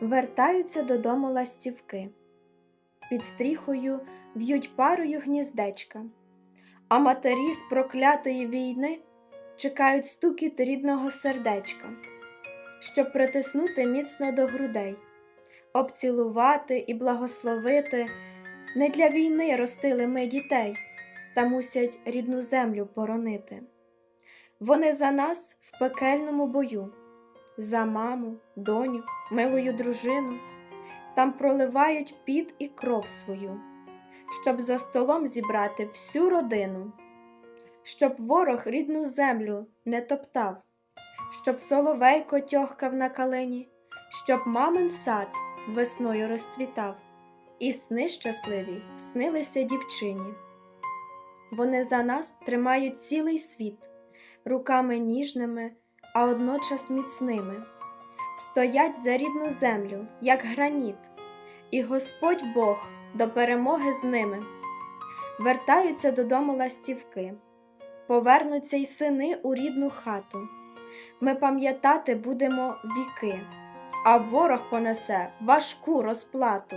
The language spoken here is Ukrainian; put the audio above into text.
Вертаються додому ластівки, під стріхою в'ють парою гніздечка, а матері з проклятої війни чекають стукіт рідного сердечка, щоб притиснути міцно до грудей, обцілувати і благословити. Не для війни ростили ми дітей, та мусять рідну землю боронити. Вони за нас в пекельному бою, за маму, доню, милую дружину, там проливають піт і кров свою, щоб за столом зібрати всю родину, щоб ворог рідну землю не топтав, щоб соловейко тьохкав на калині, щоб мамин сад весною розцвітав, і сни щасливі снилися дівчині. Вони за нас тримають цілий світ руками ніжними, а одночас міцними, стоять за рідну землю, як граніт, і Господь Бог до перемоги з ними. Вертаються додому ластівки, повернуться й сини у рідну хату. Ми пам'ятати будемо віки, а ворог понесе важку розплату.